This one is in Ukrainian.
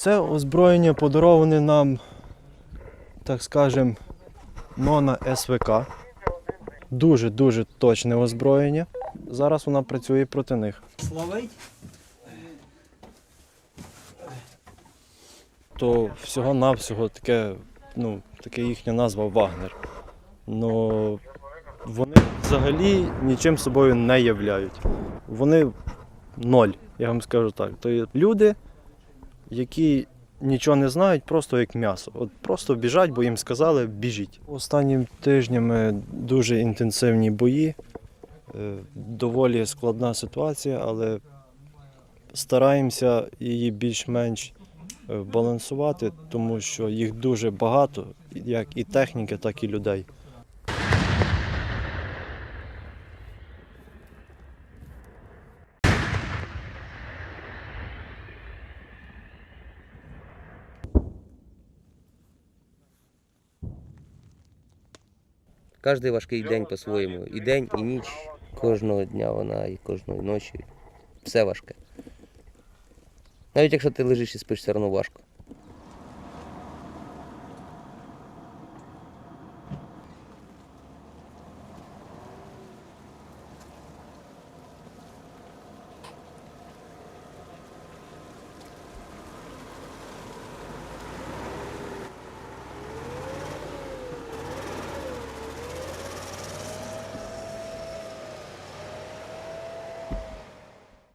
Це озброєння подароване нам, так скажем, Нона СВК. Дуже-дуже точне озброєння. Зараз вона працює проти них. Словить? То всього-навсього таке, ну, таке їхня назва Вагнер. Ну вони взагалі нічим собою не являють. Вони ноль, я вам скажу так. То є люди, які нічого не знають, просто як м'ясо. От просто біжать, бо їм сказали, біжіть. Останніми тижнями дуже інтенсивні бої, е, доволі складна ситуація, але стараємося її більш-менш е, балансувати, тому що їх дуже багато, як і техніки, так і людей. Кожний важкий день по-своєму. І день, і ніч. Кожного дня вона і кожної ночі. Все важке. Навіть якщо ти лежиш і спиш, все одно важко.